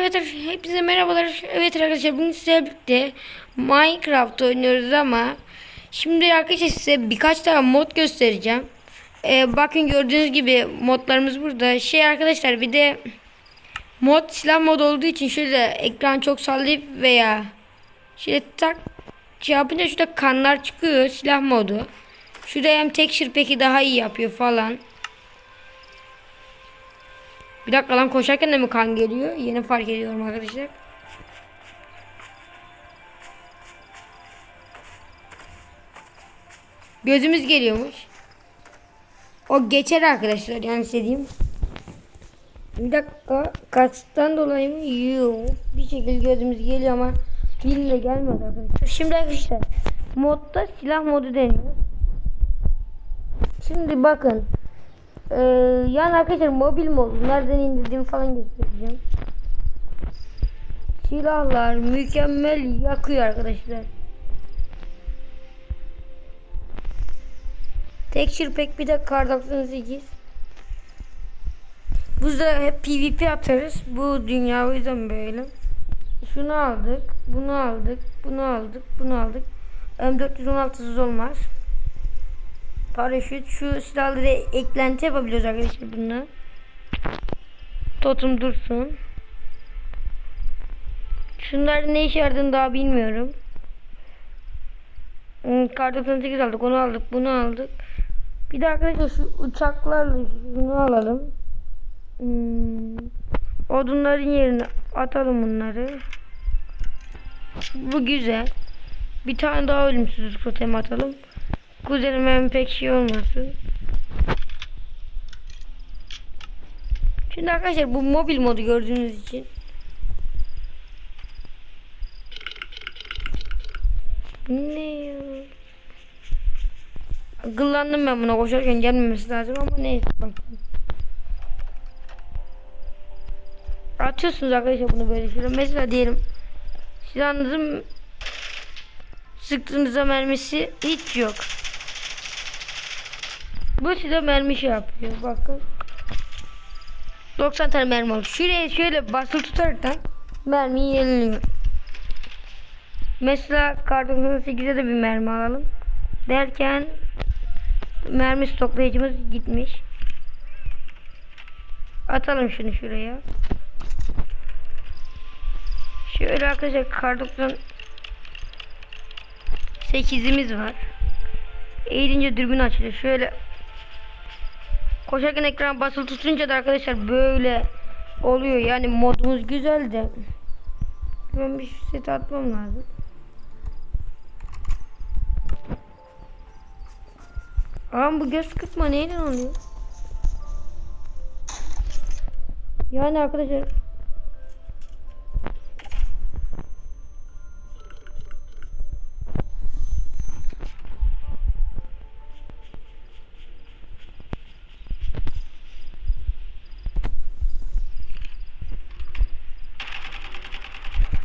evet hepinize merhabalar. Evet arkadaşlar bugün sizlerle birlikte Minecraft oynuyoruz ama şimdi arkadaşlar size birkaç tane mod göstereceğim. Ee, bakın gördüğünüz gibi modlarımız burada. Şey arkadaşlar bir de mod silah mod olduğu için şöyle ekran çok sallayıp veya şöyle tak şey yapınca şurada kanlar çıkıyor silah modu. Şurada hem texture peki daha iyi yapıyor falan. Bir dakika lan koşarken de mi kan geliyor? Yeni fark ediyorum arkadaşlar. Gözümüz geliyormuş. O geçer arkadaşlar yani istediğim. Bir dakika kastan dolayı mı? Yok. Bir şekilde gözümüz geliyor ama bilimle gelmedi arkadaşlar. Şimdi arkadaşlar modda silah modu deniyor. Şimdi bakın. Ee, yani arkadaşlar mobil mod. Nereden indirdiğimi falan göstereceğim. Silahlar mükemmel yakıyor arkadaşlar. Texture Pack bir de Kar 98. Burada hep PvP atarız. Bu dünya o yüzden böyle. Şunu aldık. Bunu aldık. Bunu aldık. Bunu aldık. M416'sız olmaz. Paraşüt. Şu silahları eklenti yapabiliyoruz arkadaşlar bununla. Totem dursun. Şunların ne işe yaradığını daha bilmiyorum. Hmm, Kar 98 aldık. Onu aldık. Bunu aldık. Bir de arkadaşlar şu uçaklarla şunu alalım. Hmm, odunların yerine atalım bunları. Bu güzel. Bir tane daha ölümsüzlük totemi atalım. Kuzenim hem pek şey olmasın. Şimdi arkadaşlar bu mobil modu gördüğünüz için. Ne ya? Akıllandım ben buna koşarken gelmemesi lazım ama neyse bakayım. Atıyorsunuz arkadaşlar bunu böyle şöyle. Mesela diyelim silahınızın sıktığınızda mermisi hiç yok. Bu silah mermi şey yapıyor bakın. 90 tane mermi oldu. Şuraya şöyle basılı tutaraktan mermiyi yeniliyor. Mesela kartın 8'e de bir mermi alalım. Derken mermi stoklayıcımız gitmiş. Atalım şunu şuraya. Şöyle arkadaşlar kar 8'imiz var. Eğilince dürbün açılıyor. Şöyle koşarken ekran basılı tutunca da arkadaşlar böyle oluyor. Yani modumuz güzel de. Ben bir set atmam lazım. Ama bu göz kırpma neyden oluyor? Yani arkadaşlar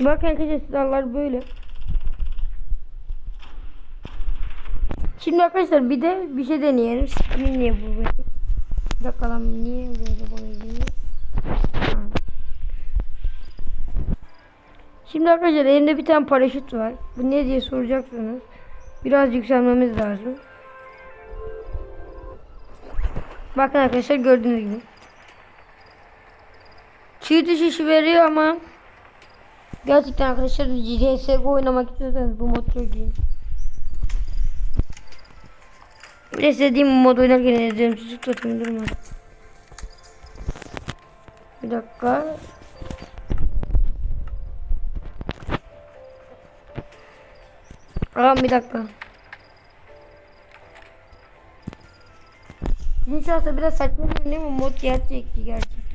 Bakın arkadaşlar silahlar böyle. Şimdi arkadaşlar bir de bir şey deneyelim. Skin niye bu böyle? Bir dakika niye böyle boyuyor? Şimdi arkadaşlar elimde bir tane paraşüt var. Bu ne diye soracaksınız. Biraz yükselmemiz lazım. Bakın arkadaşlar gördüğünüz gibi. Çiğ düşüşü veriyor ama Gerçekten arkadaşlar CSGO oynamak istiyorsanız bu mod çok iyi. Bir de istediğim mod oynarken izliyorum çocuk tutayım durmaz. Bir dakika. Aa bir dakika. İnşallah biraz saçma görünüyor ama mod gerçekçi gerçek.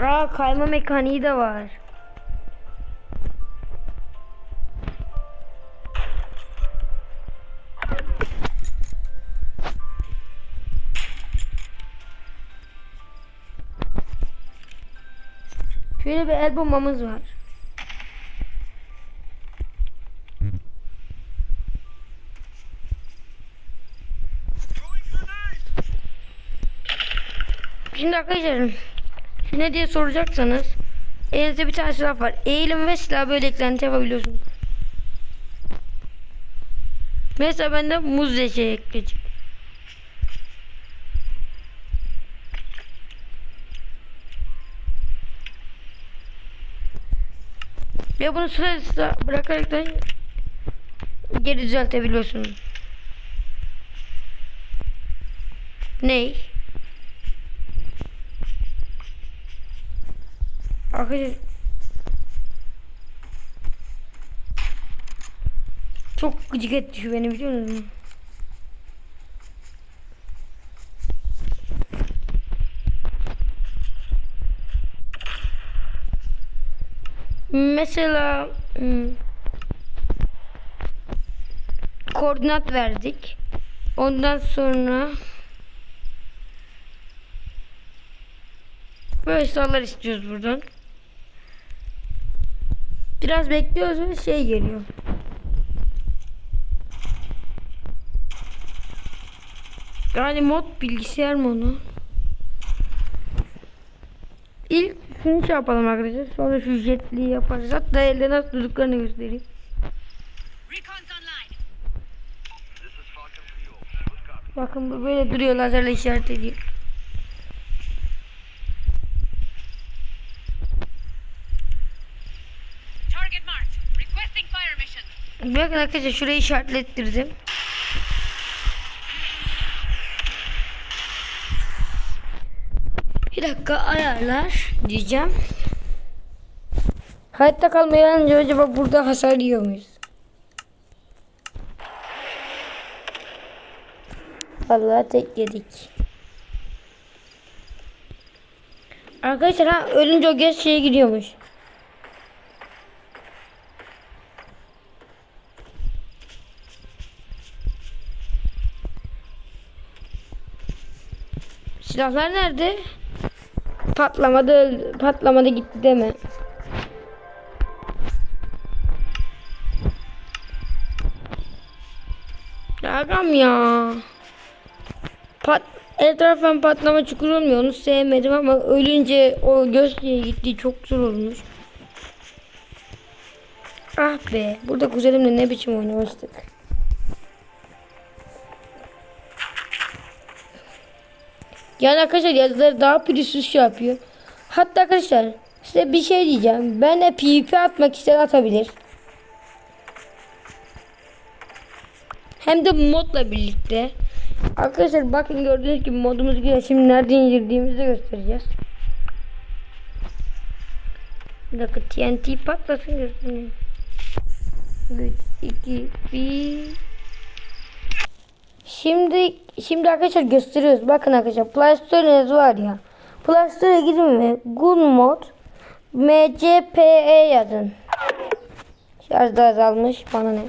Aa kayma mekaniği de var. Şöyle bir el bombamız var. Şimdi arkadaşlar ne diye soracaksanız elinizde bir tane silah var. Eğilim ve silah böyle eklenti yapabiliyorsunuz. Mesela ben de muz şey ekleyeceğim. Ve bunu sıra sıra bırakarak da geri düzeltebiliyorsun. Ney? Arkadaşlar çok gıcık etti şu beni biliyor musunuz? Mesela hmm, koordinat verdik. Ondan sonra böyle sayılar istiyoruz buradan. Biraz bekliyoruz ve şey geliyor. Yani mod bilgisayar modu. İlk şunu şey yapalım arkadaşlar. Sonra şu jetliği yaparız. Hatta elde nasıl durduklarını göstereyim. Bakın böyle duruyor lazerle işaret ediyor. Bakın arkadaşlar şurayı işaretlettirdim. Bir dakika ayarlar diyeceğim. Hayatta kalmaya önce acaba burada hasar yiyor muyuz? Vallahi tek yedik. Arkadaşlar ha ölünce o göz şeye gidiyormuş. Silahlar nerede? Patlamadı, öldü- patlamadı gitti deme. Agam ya. Pat etraftan patlama çukur olmuyor. Onu sevmedim ama ölünce o göz diye gitti. Çok zor olmuş. Ah be. Burada kuzenimle ne biçim oynamıştık. Yani arkadaşlar yazıları daha pürüzsüz şey yapıyor. Hatta arkadaşlar size bir şey diyeceğim. Ben de PvP atmak isteyen atabilir. Hem de modla birlikte. Arkadaşlar bakın gördüğünüz gibi modumuz güzel. Şimdi nerede indirdiğimizi göstereceğiz. Bir dakika TNT patlasın göstereyim. 3, 2, 1 Şimdi şimdi arkadaşlar gösteriyoruz. Bakın arkadaşlar Play Store'unuz var ya. Play Store'a girin ve Gunmod MCPE yazın. Şarj da azalmış. Bana ne?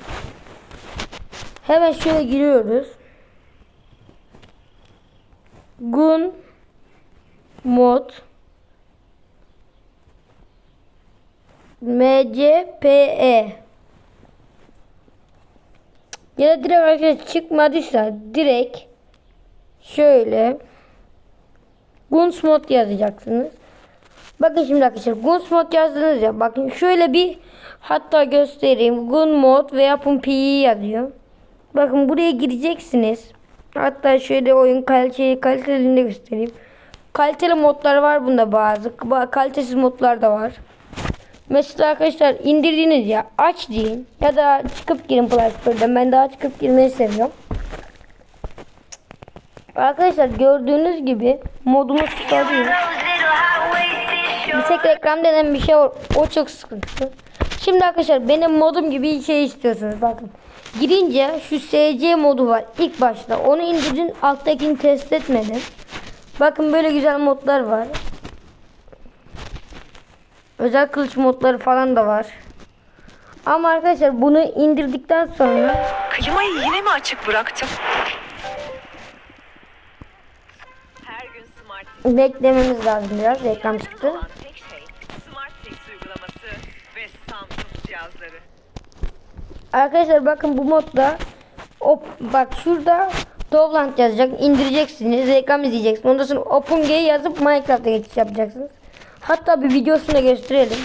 Hemen şöyle giriyoruz. Gun mod MCPE ya da direkt arkadaşlar çıkmadıysa direkt şöyle Guns mod yazacaksınız. Bakın şimdi arkadaşlar Guns mod yazdınız ya. Bakın şöyle bir hatta göstereyim. Gun mod veya Pumpi yazıyor. Bakın buraya gireceksiniz. Hatta şöyle oyun kaliteli kaliteliğini göstereyim. Kaliteli modlar var bunda bazı. Ba- Kalitesiz modlar da var. Mesela arkadaşlar indirdiğiniz ya aç deyin ya da çıkıp girin Play Store'dan. Ben daha çıkıp girmeyi seviyorum. Arkadaşlar gördüğünüz gibi modumuz sarıyor. Bir tek reklam denen bir şey var. O çok sıkıntı. Şimdi arkadaşlar benim modum gibi bir şey istiyorsunuz. Bakın. Girince şu SC modu var ilk başta. Onu indirin. Alttakini test etmedim. Bakın böyle güzel modlar var. Özel kılıç modları falan da var. Ama arkadaşlar bunu indirdikten sonra Klimayı yine mi açık bıraktım? Her gün Smart beklememiz lazım biraz. Reklam çıktı. şey Smart Flex uygulaması ve Samsung cihazları. Arkadaşlar bakın bu modda o bak şurada Dovland yazacak, indireceksiniz, reklam izleyeceksiniz. Ondan sonra OpenGA yazıp Minecraft'a geçiş yapacaksınız. Hatta bir videosunu da gösterelim.